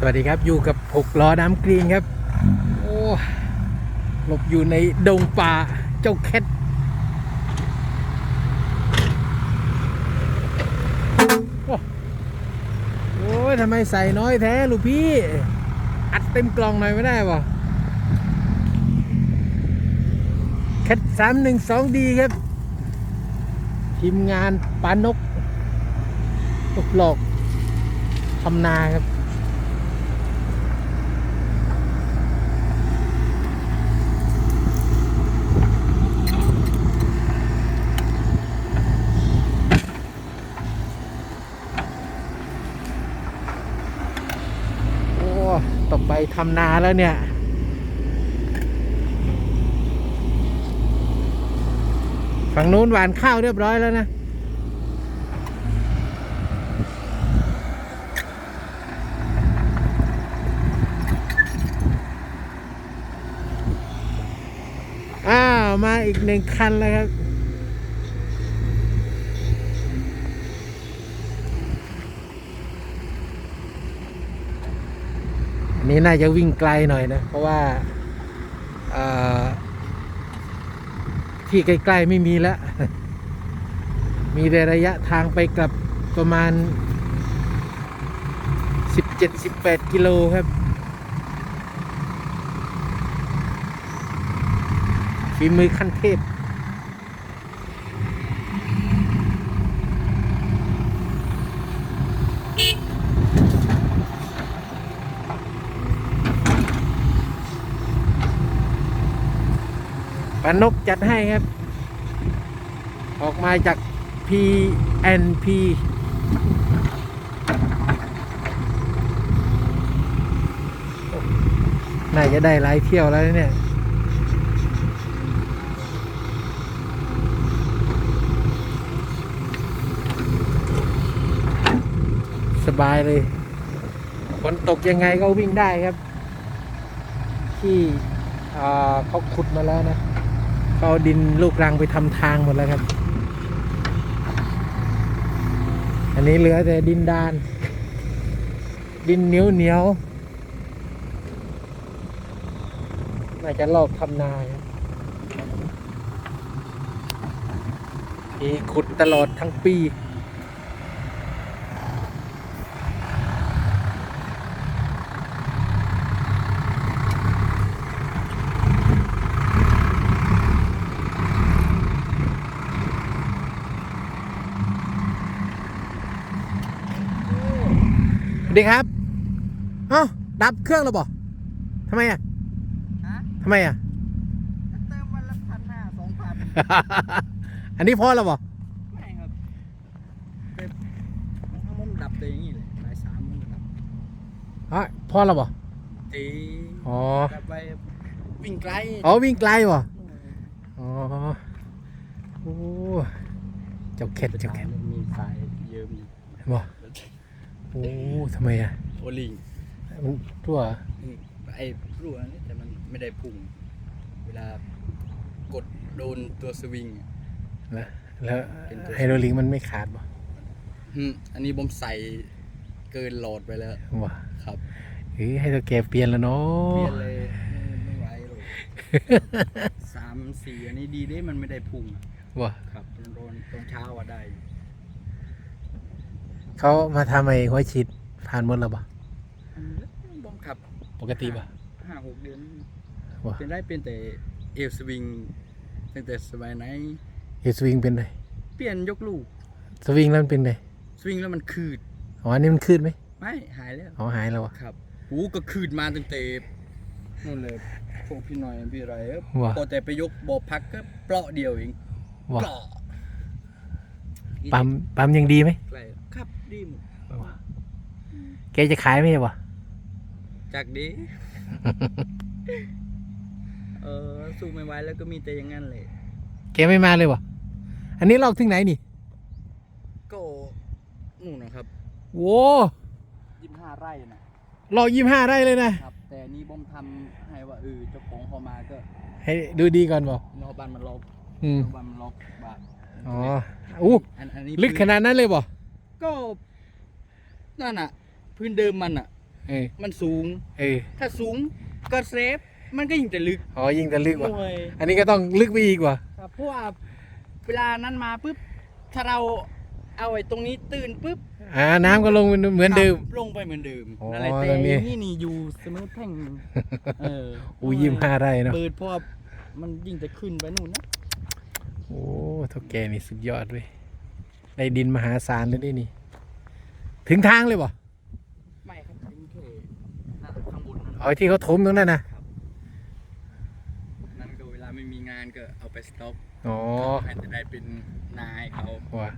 สวัสดีครับอยู่กับหกล้อน้ำกรีนครับ โอ้หลบอยู่ในดงป่าเจ้าแคทโอ้ยทำไมใส่น้อยแท้ลูกพี่ อัดเต็มกล่องหน่อยไม่ได้ปะแคทสามหนึ่งสองดีครับ ทีมงานปานกตกหลอกทำนาครับ โอ้ ตกไปทำนาแล้วเนี่ย ฝั่งนู้นหวานข้าวเรียบร้อยแล้วนะอ้าว มาอีกหนึ่งคันแล้วครับ นี้น่าจะวิ่งไกลหน่อยนะ เพราะว่าที่ใกล้ๆไม่มีแล้ว มีระยะทางไปกลับประมาณ 17-18 กิโลครับ ฝีมือขั้นเทพ ปานกจัดให้ครับ ออกมาจาก PNP น่าจะได้หลายเที่ยวแล้วเนี่ยสบายเลยฝนตกยังไงก็วิ่งได้ครับ ที่เขาขุดมาแล้วนะ เขาเอาดินลูกรังไปทำทางหมดแล้วครับ อันนี้เหลือแต่ดินดาน ดินเหนียวเหนียวน่าจะลอกทำนาครับมีขุดตลอดทั้งปี สวัส ดีครับ เอ้า ดับเครื่องแล้วบ่ทำไมอะฮะทำไมอะ เติมวันละพันห้าสองพันอันนี้พอแล้วบ่ไม่ครับแต่มันทั้งมุมดับเลยอย่างนี้เลยหลายสามมุมดับอ๋อพอแล้วบ่ตีอ๋อดับไปวิ่งไกลอ๋อวิ่งไกลบ่อ๋อโอ้เจ้าเข็ดเจ้าเข็ดมีสายเยอะมีบ่ โอ้ทำไมอะโอลิงมันทั่วไอ้รั่วนี่แต่มันไม่ได้พุ่ง เวลากดโดนตัวสวิงอะแล้วแล้วเป็นตัวไฮโดรลิงมันไม่ขาดบ่หึอันนี้ผมใส่เกินโหลดไปแล้วบ่ครับเฮ้ยให้ตัวแกเปลี่ยนแล้วเนาเปลี่ยะนเลยไม่ไม่ไหวหรอกสามสี่อันนี้ดีเด้มันไม่ได้พุ่งอะบ่ครับโดนตรงเช้าอะได้ เขามาทำไอ้หัวฉีดผ่านหมดแล้วบ่อันนี้ผมขับปกติบ่ ห้าหกเดือนบ่เป็นได้เป็นแต่เอลสวิงตั้งแต่สมัยไหน เฮดสวิงเป็นไงเปลี่ยนยกลูก สวิงแล้วมันเป็นไงสวิงแล้วมันคืดอ๋ออันนี้มันขึ้นไหมไม่หายแล้วอ๋อหายแล้ววะ ครับหูก็คืดมาตั้งแต่นู่นเลยพวกพี่หน่อยพี่ไรเอ้ยว่ะพอแต่ไปยกบอพักก็เปราะเดียวเองว่ะเปราะปั๊มปั๊มยังดีไหมไกลครับ ดีหมดแกจะขายไหมวะจากดี เออสู้ไม่ไหวแล้วก็มีแต่อย่างนั้นเลยแกไม่มาเลยวะอันนี้ลอกถึงไหนนี่ก็นู่นนะครับโว้ยี่ห้าไร่นะลอกยี่ห้าได้เลยนะครับ แต่นี่ผมทำให้ว่าเออเจ้าของเขามาก็ให้ดูดีก่อนบอกนอกบ้านมันล็อกอืมนอกบ้านมันล็อกบ้านอ๋ออู้อันอันนี้ลึกขนาดนั้นเลยบ่ ก็นั่นอะ พื้นเดิมมันอะเเออมันสูง เออถ้าสูงก็เซฟมันก็ยิ่งจะลึกอ๋อยิ่งจะลึกหว่ะน่วยอันนี้ก็ต้องลึกไปอีกว่ะครับเพราะว่าเวลานั้นมาปุ๊บถ้าเราเอาไอ้ตรงนี้ตื่นปุ๊บอ่าน้ำก็ลงเหมือนเดิมลงไปเหมือนเดิมอ๋อนั่นแหละแต่ตรงนี้ นี่นี่อยู่เสมอแท่งเอออู้ยิ้มห้าได้เนาะเปิดเพราะว่ามันยิ่งจะขึ้นไปนู่นนะ โอ้เท่าแกนี่สุดยอดเว้ย ได้ดินมหาศาลเลยนี่นี่ ถึงทางเลยบ่ไม่ครับเป็นแค่นั่นข้างบนนั่นอ๋อที่เขาถมตรงนั้นนะนั่นก็เวลาไม่มีงานก็เอาไปสต็อกอ๋อให้จะได้เป็นนายเขา ว่ะ